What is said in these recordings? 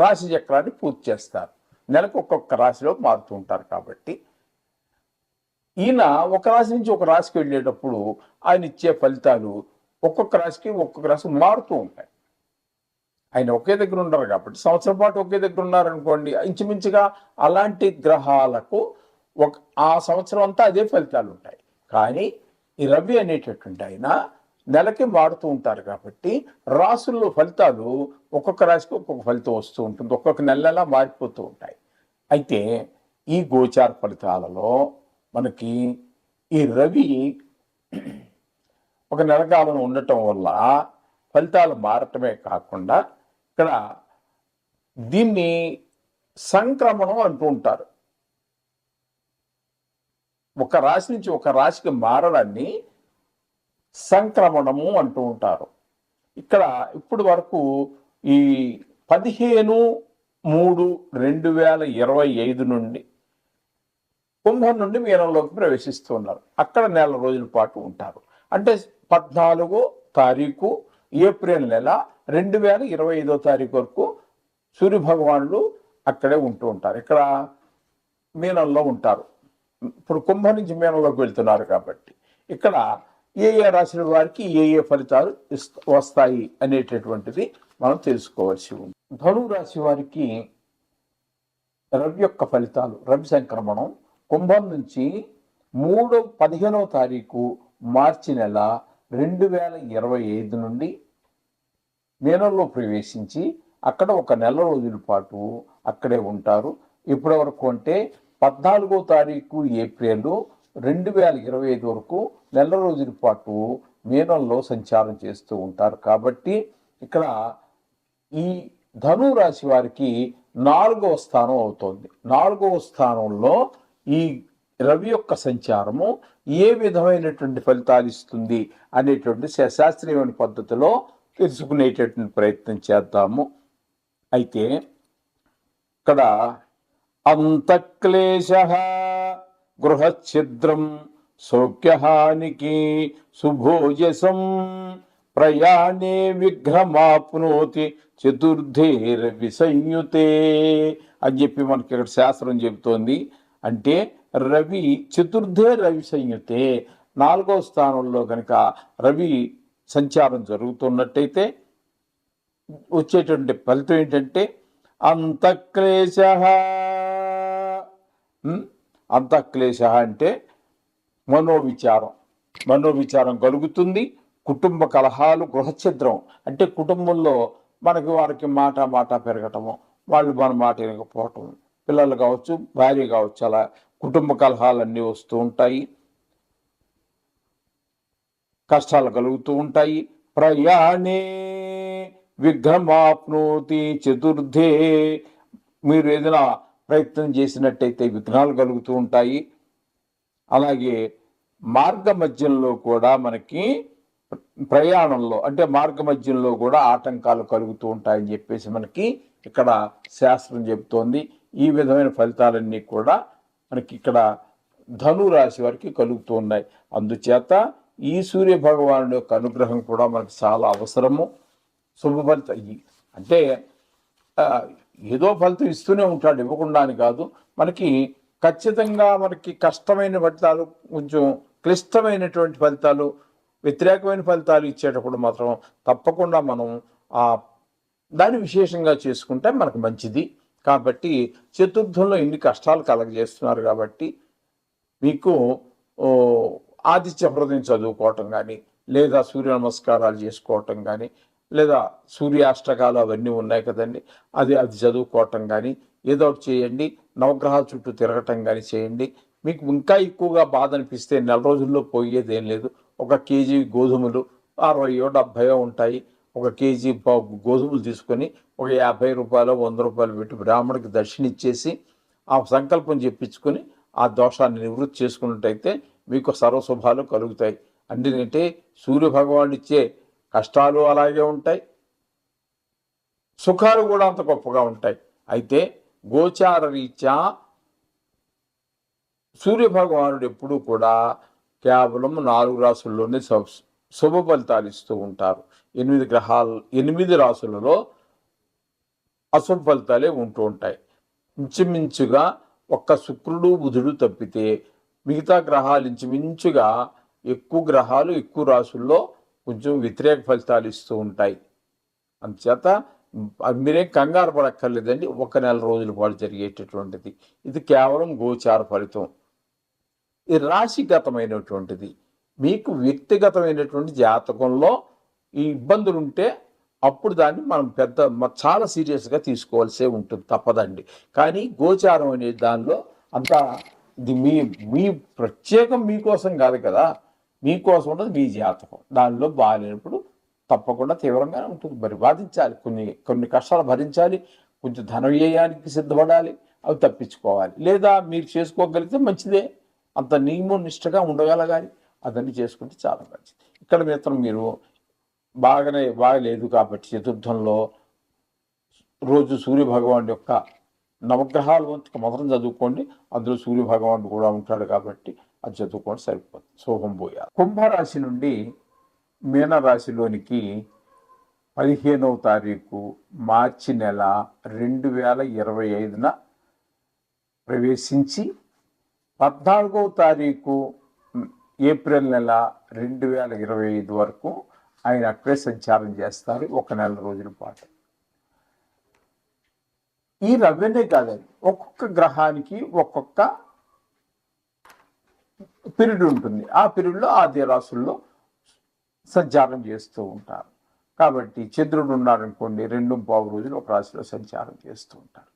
రాశి చక్రాన్ని పూర్తి చేస్తారు. నెలకు ఒక్కొక్క రాశిలో మారుతూ ఉంటారు కాబట్టి. ఈయన ఒక రాశి నుంచి ఒక రాశికి వెళ్ళేటప్పుడు ఆయన ఇచ్చే ఫలితాలు ఒక్కొక్క రాశికి ఒక్కొక్క రాశి మారుతూ ఉంటాయి. ఆయన ఒకే దగ్గర ఉండరు కాబట్టి సంవత్సరం పాటు ఒకే దగ్గర ఉన్నారనుకోండి ఇంచుమించుగా అలాంటి గ్రహాలకు ఒక ఆ సంవత్సరం అంతా అదే ఫలితాలు ఉంటాయి. కానీ ఈ రవి అనేటటువంటి ఆయన నెలకి మారుతూ ఉంటారు కాబట్టి రాసుల్లో ఫలితాలు ఒక్కొక్క రాశికి ఒక్కొక్క ఫలితం వస్తూ ఉంటుంది. ఒక్కొక్క నెలలా మారిపోతూ ఉంటాయి. అయితే ఈ గోచార ఫలితాలలో మనకి ఈ రవి ఒక నెలకాలం ఉండటం వల్ల ఫలితాలు మారటమే కాకుండా ఇక్కడ దీన్ని సంక్రమణం అంటూ ఉంటారు. ఒక రాశి నుంచి ఒక రాశికి మారడాన్ని సంక్రమణము అంటూ ఉంటారు. ఇక్కడ ఇప్పుడు వరకు ఈ పదిహేను మూడు రెండు వేల ఇరవై ఐదు నుండి కుంభం నుండి మీనంలోకి ప్రవేశిస్తున్నారు అక్కడ నెల రోజుల పాటు ఉంటారు. అంటే పద్నాలుగో తారీఖు ఏప్రిల్ నెల రెండు వేల ఇరవై ఐదో తారీఖు వరకు సూర్య భగవానుడు అక్కడే ఉంటూ ఉంటారు. ఇక్కడ మీనంలో ఉంటారు. ఇప్పుడు కుంభం నుంచి మీనంలోకి వెళ్తున్నారు కాబట్టి. ఇక్కడ ఏ ఏ రాసిన వారికి ఏ ఏ ఫలితాలు వస్తాయి అనేటటువంటిది మనం తెలుసుకోవాల్సి ఉంది. ధనువు రాశి వారికి రవి యొక్క ఫలితాలు రవి సంక్రమణం కుంభం నుంచి మూడో పదిహేనవ తారీఖు మార్చి నెల రెండు వేల ఇరవై ఐదు నుండి మీనంలో ప్రవేశించి అక్కడ ఒక నెల రోజుల పాటు అక్కడే ఉంటారు. ఇప్పటి వరకు అంటే పద్నాలుగో తారీఖు ఏప్రిల్ రెండు వేల ఇరవై ఐదు వరకు నెల రోజుల పాటు మీనంలో సంచారం చేస్తూ ఉంటారు. కాబట్టి ఇక్కడ ఈ ధను రాశి వారికి నాలుగవ స్థానం అవుతుంది. నాలుగవ స్థానంలో ఈ రవి యొక్క సంచారము ఏ విధమైనటువంటి ఫలితాలు ఇస్తుంది అనేటువంటి శాస్త్రీయమైన పద్ధతిలో తెలుసుకునేటటువంటి ప్రయత్నం చేద్దాము. అయితే ఇక్కడ అంతక్లేశ గృహఛిద్రం సౌఖ్యహానికి సుభోజసం ప్రయాణే విఘ్రమాప్నోతి చతుర్థేర రవి సంయుతే అని చెప్పి మనకి ఇక్కడ శాస్త్రం చెబుతోంది. అంటే రవి చతుర్థే రవి సంయుతే నాలుగో స్థానంలో కనుక రవి సంచారం జరుగుతున్నట్టయితే వచ్చేటువంటి ఫలితం ఏంటంటే అంతక్లేశ. అంతఃక్లేశ అంటే మనోవిచారం. మనోవిచారం కలుగుతుంది. కుటుంబ కలహాలు గృహఛిద్రం. అంటే కుటుంబంలో మనకి వారికి మాట మాట పెరగటము. వాళ్ళు మన మాట వినకపోవటం. పిల్లలు కావచ్చు భార్య కావచ్చు అలా కుటుంబ కలహాలన్నీ వస్తూ ఉంటాయి. కష్టాలు కలుగుతూ ఉంటాయి. ప్రయాణే విఘ్నమాప్నోతి చతుర్థే. మీరు ఏదైనా ప్రయత్నం చేసినట్టయితే విఘ్నాలు కలుగుతూ ఉంటాయి. అలాగే మార్గ మధ్యంలో కూడా మనకి ప్రయాణంలో అంటే మార్గ మధ్యంలో కూడా ఆటంకాలు కలుగుతూ ఉంటాయని చెప్పేసి మనకి ఇక్కడ శాస్త్రం చెబుతోంది. ఈ విధమైన ఫలితాలన్నీ కూడా మనకి ఇక్కడ ధను రాశి వారికి కలుగుతూ ఉన్నాయి. అందుచేత ఈ సూర్య భగవానుడి యొక్క అనుగ్రహం కూడా మనకు చాలా అవసరము. శుభ ఫలితం అంటే ఏదో ఫలితం ఇస్తూనే ఉంటాడు ఇవ్వకుండా అని కాదు. మనకి ఖచ్చితంగా మనకి కష్టమైన ఫలితాలు కొంచెం క్లిష్టమైనటువంటి ఫలితాలు వ్యతిరేకమైన ఫలితాలు ఇచ్చేటప్పుడు మాత్రం తప్పకుండా మనం ఆ దాన్ని విశేషంగా చేసుకుంటే మనకు మంచిది. కాబట్టి చతుర్థంలో ఇన్ని కష్టాలు కలగజేస్తున్నారు కాబట్టి మీకు ఓ, ఆదిత్య హృదయం చదువుకోవటం కానీ లేదా సూర్య నమస్కారాలు చేసుకోవటం కానీ లేదా సూర్యాష్టకాలు అవన్నీ ఉన్నాయి కదండి అది అది చదువుకోవటం కానీ ఏదో ఒకటి చేయండి. నవగ్రహాల చుట్టూ తిరగటం కానీ చేయండి. మీకు ఇంకా ఎక్కువగా బాధ అనిపిస్తే నెల రోజుల్లో పోయేదేం లేదు. ఒక కేజీ గోధుమలు అరవయో డెబ్భయో ఉంటాయి. ఒక కేజీ గోధుమలు తీసుకొని ఒక యాభై రూపాయలు వంద రూపాయలు పెట్టి బ్రాహ్మడికి దర్శనిచ్చేసి ఆ సంకల్పం చెప్పించుకొని ఆ దోషాన్ని నివృత్తి చేసుకున్నట్టయితే మీకు సర్వశుభాలు కలుగుతాయి. అందుకంటే సూర్య భగవానుడు ఇచ్చే కష్టాలు అలాగే ఉంటాయి. సుఖాలు కూడా అంత గొప్పగా ఉంటాయి. అయితే గోచార రీత్యా ఎప్పుడూ కూడా కేవలం నాలుగు రాసుల్లోనే శుభ- శుభ ఫలితాలు ఇస్తూ ఉంటారు. ఎనిమిది గ్రహాలు ఎనిమిది రాసులలో అశుభ ఫలితాలే ఉంటూ ఉంటాయి. ఇంచుమించుగా ఒక్క శుక్రుడు బుధుడు తప్పితే మిగతా గ్రహాలు ఇంచుమించుగా ఎక్కువ గ్రహాలు ఎక్కువ రాసుల్లో కొంచెం వ్యతిరేక ఫలితాలు ఇస్తూ ఉంటాయి. అందుచేత మీరేం కంగారు పడక్కర్లేదండి. ఒక నెల రోజుల పాటు జరిగేటటువంటిది. ఇది కేవలం గోచార ఫలితం. ఇది రాశిగతమైనటువంటిది. మీకు వ్యక్తిగతమైనటువంటి జాతకంలో ఈ ఇబ్బందులు ఉంటే అప్పుడు దాన్ని మనం పెద్ద చాలా సీరియస్గా తీసుకోవాల్సే ఉంటుంది. తప్పదండి. కానీ గోచారం అనే దానిలో అంత ఇది మీ మీ ప్రత్యేకం మీకోసం కాదు కదా. మీకోసం ఉన్నది మీ జాతకం. దానిలో బాగాలేనప్పుడు తప్పకుండా తీవ్రంగానే ఉంటుంది. మరి బాధించాలి కొన్ని కొన్ని కష్టాలు భరించాలి. కొంచెం ధన వ్యయానికి సిద్ధపడాలి. అవి తప్పించుకోవాలి. లేదా మీరు చేసుకోగలిగితే మంచిదే. అంత నియమం నిష్టగా ఉండగలగాలి. అదన్నీ చేసుకుంటే చాలా మంచిది. ఇక్కడ మాత్రం మీరు బాగానే బాగలేదు కాబట్టి చతుర్థంలో రోజు సూర్య భగవాన్ యొక్క నవగ్రహాలు వంతుకు మొదలు చదువుకోండి. అందులో సూర్య భగవానుడు కూడా ఉంటాడు కాబట్టి అది చదువుకోండి. సరిపోతుంది. శోభం పోయాలి. కుంభరాశి నుండి మీనరాశిలోనికి పదిహేనవ తారీఖు మార్చి నెల రెండు వేల ఇరవై ఐదున ప్రవేశించి పద్నాలుగవ తారీఖు ఏప్రిల్ నెల రెండు వేల ఇరవై ఐదు వరకు ఆయన అక్కడే సంచారం చేస్తారు ఒక నెల రోజుల పాటు. ఈ రవ్యనే కాదండి ఒక్కొక్క గ్రహానికి ఒక్కొక్క పీరియడ్ ఉంటుంది. ఆ పీరియడ్లో ఆ రాసుల్లో సంచారం చేస్తూ ఉంటారు. కాబట్టి చంద్రుడు ఉన్నారనుకోండి రెండు పావు రోజులు ఒక రాశిలో సంచారం చేస్తూ ఉంటారు.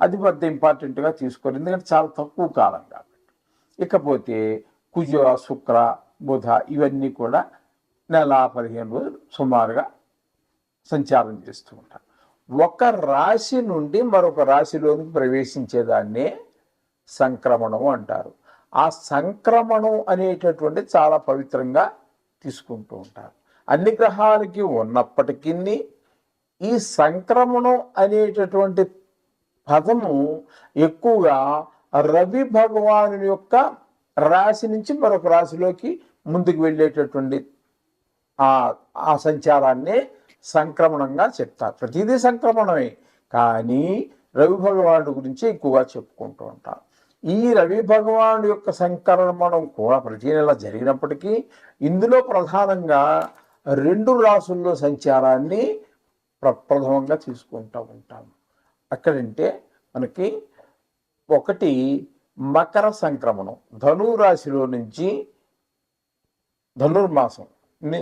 అది పెద్ద ఇంపార్టెంట్గా తీసుకోరు. ఎందుకంటే చాలా తక్కువ కాలం కాబట్టి. ఇకపోతే కుజ శుక్ర బుధ ఇవన్నీ కూడా నెల పదిహేను రోజులు సుమారుగా సంచారం చేస్తూ ఉంటారు. ఒక రాశి నుండి మరొక రాశిలోనికి ప్రవేశించేదాన్నే సంక్రమణం అంటారు. ఆ సంక్రమణం అనేటటువంటి చాలా పవిత్రంగా తీసుకుంటూ ఉంటారు. అన్ని గ్రహాలకి ఉన్నప్పటికీ ఈ సంక్రమణం అనేటటువంటి పదము ఎక్కువగా రవి భగవాను యొక్క రాశి నుంచి మరొక రాశిలోకి ముందుకు వెళ్ళేటటువంటి ఆ సంచారాన్ని సంక్రమణంగా చెప్తారు. ప్రతిదీ సంక్రమణమే. కానీ రవి భగవానుడి గురించి ఎక్కువగా చెప్పుకుంటూ ఉంటారు. ఈ రవి భగవానుడు యొక్క సంక్రమణం కూడా ప్రతి నెల జరిగినప్పటికీ ఇందులో ప్రధానంగా రెండు రాసుల్లో సంచారాన్ని ప్రప్రథమంగా తీసుకుంటూ ఉంటాము. అక్కడంటే మనకి ఒకటి మకర సంక్రమణం. ధనురాశిలో నుంచి ధనుర్మాసం.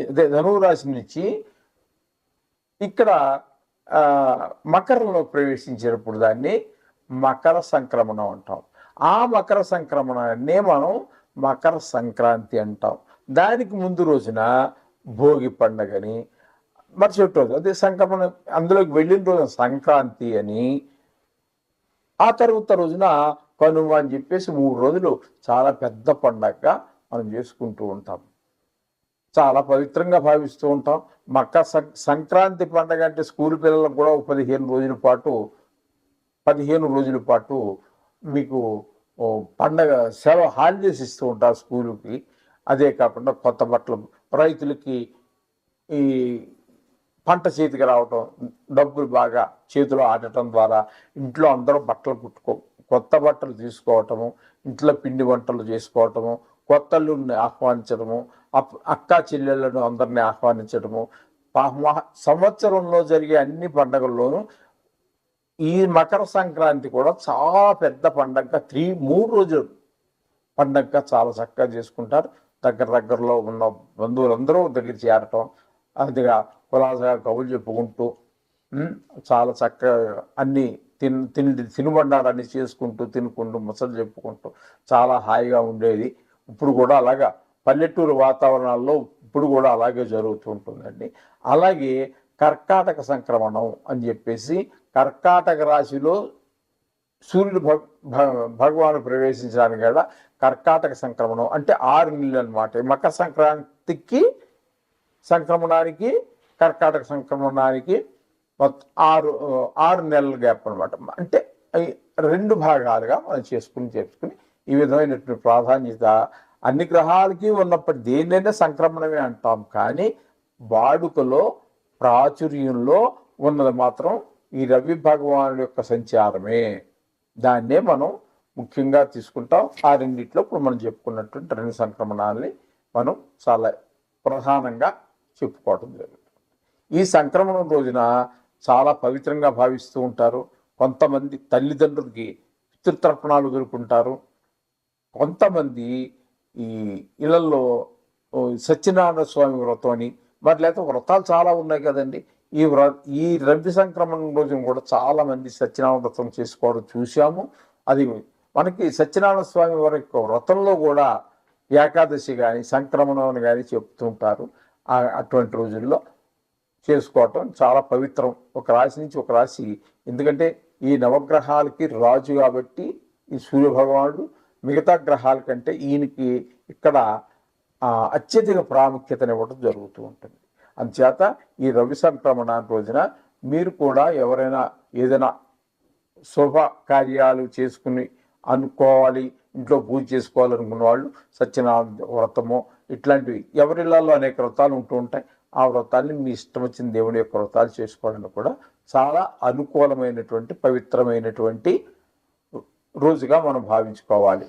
అదే ధనురాశి నుంచి ఇక్కడ మకరంలో ప్రవేశించినప్పుడు దాన్ని మకర సంక్రమణం అంటాం. ఆ మకర సంక్రమణాన్నే మనం మకర సంక్రాంతి అంటాం. దానికి ముందు రోజున భోగి పండగని మరుసటి రోజు అదే సంక్రమణ అందులోకి వెళ్ళిన రోజున సంక్రాంతి అని ఆ తర్వాత రోజున కనుమ అని చెప్పేసి మూడు రోజులు చాలా పెద్ద పండగగా మనం చేసుకుంటూ ఉంటాం. చాలా పవిత్రంగా భావిస్తూ ఉంటాం. మక్క సంక్రాంతి పండగ అంటే స్కూల్ పిల్లలకు కూడా పదిహేను రోజుల పాటు పదిహేను రోజుల పాటు మీకు పండగ సెలవు హాలిడేస్ ఇస్తూ ఉంటారు స్కూలుకి. అదే కాకుండా కొత్త బట్టలు రైతులకి ఈ పంట చేతికి రావటం డబ్బులు బాగా చేతిలో ఆడటం ద్వారా ఇంట్లో అందరూ బట్టలు కుట్టుకో కొత్త బట్టలు తీసుకోవటము ఇంట్లో పిండి వంటలు చేసుకోవటము కొత్తల్లుని ఆహ్వానించడము అప్- అక్కా చెల్లెళ్ళను అందరినీ ఆహ్వానించడము పా- సంవత్సరంలో జరిగే అన్ని పండగల్లోనూ ఈ మకర సంక్రాంతి కూడా చాలా పెద్ద పండగ. త్రీ మూడు రోజులు పండగగా చాలా చక్కగా చేసుకుంటారు. దగ్గర దగ్గరలో ఉన్న బంధువులందరూ దగ్గర చేరటం అదిగా కులాసగా కబులు చెప్పుకుంటూ చాలా చక్కగా అన్ని తిన్ తిండి తినుబండాలన్నీ చేసుకుంటూ తినుకుంటూ ముసలు చెప్పుకుంటూ చాలా హాయిగా ఉండేది. ఇప్పుడు కూడా అలాగా పల్లెటూరు వాతావరణాల్లో ఇప్పుడు కూడా అలాగే జరుగుతూ ఉంటుందండి. అలాగే కర్కాటక సంక్రమణం అని చెప్పేసి కర్కాటక రాశిలో సూర్యుడు భ- భగవాను ప్రవేశించడానికి కూడా కర్కాటక సంక్రమణం అంటే ఆరు నెలలు అనమాట మకర సంక్రాంతికి సంక్రమణానికి కర్కాటక సంక్రమణానికి ఆరు ఆరు నెలల గ్యాప్ అనమాట అంటే రెండు భాగాలుగా మనం చేసుకుని చేసుకుని ఈ విధమైనటువంటి ప్రాధాన్యత అన్ని గ్రహాలకి ఉన్నప్పటి దేన్నైనా సంక్రమణమే అంటాం కానీ వాడుకలో ప్రాచుర్యంలో ఉన్నది మాత్రం ఈ రవి భగవానుడి యొక్క సంచారమే. దాన్నే మనం ముఖ్యంగా తీసుకుంటాం. ఆ రెండిట్లో ఇప్పుడు మనం చెప్పుకున్నటువంటి రెండు సంక్రమణాలని మనం చాలా ప్రధానంగా చెప్పుకోవడం జరుగుతుంది. ఈ సంక్రమణం రోజున చాలా పవిత్రంగా భావిస్తూ ఉంటారు. కొంతమంది తల్లిదండ్రులకి పితృతర్పణాలు దొరుకుంటారు కొంతమంది ఈ ఇళ్ళలో సత్యనారాయణ స్వామి వ్రతం అని మరి లేకపోతే వ్రతాలు చాలా ఉన్నాయి కదండి. ఈ వ్ర ఈ రవి సంక్రమణం రోజున కూడా చాలామంది సత్యనారాయణ వ్రతం చేసుకోవడం చూశాము. అది మనకి సత్యనారాయణ స్వామి వారి యొక్క వ్రతంలో కూడా ఏకాదశి కానీ సంక్రమణం కానీ చెప్తుంటారు. అటువంటి రోజుల్లో చేసుకోవటం చాలా పవిత్రం. ఒక రాశి నుంచి ఒక రాశి. ఎందుకంటే ఈ నవగ్రహాలకి రాజు కాబట్టి ఈ సూర్యభగవానుడు మిగతా గ్రహాల కంటే ఈయనకి ఇక్కడ అత్యధిక ప్రాముఖ్యతనివ్వడం జరుగుతూ ఉంటుంది. అందుచేత ఈ రవి సంక్రమణ రోజున మీరు కూడా ఎవరైనా ఏదైనా శుభ కార్యాలు చేసుకుని అనుకోవాలి ఇంట్లో పూజ చేసుకోవాలనుకున్న వాళ్ళు సత్యనారాయణ వ్రతము ఇట్లాంటివి ఎవరిళ్ళల్లో అనేక వ్రతాలు ఉంటూ ఉంటాయి. ఆ వ్రతాన్ని మీ ఇష్టం వచ్చిన దేవుని యొక్క వ్రతాలు చేసుకోవడానికి కూడా చాలా అనుకూలమైనటువంటి పవిత్రమైనటువంటి రోజుగా మనం భావించుకోవాలి.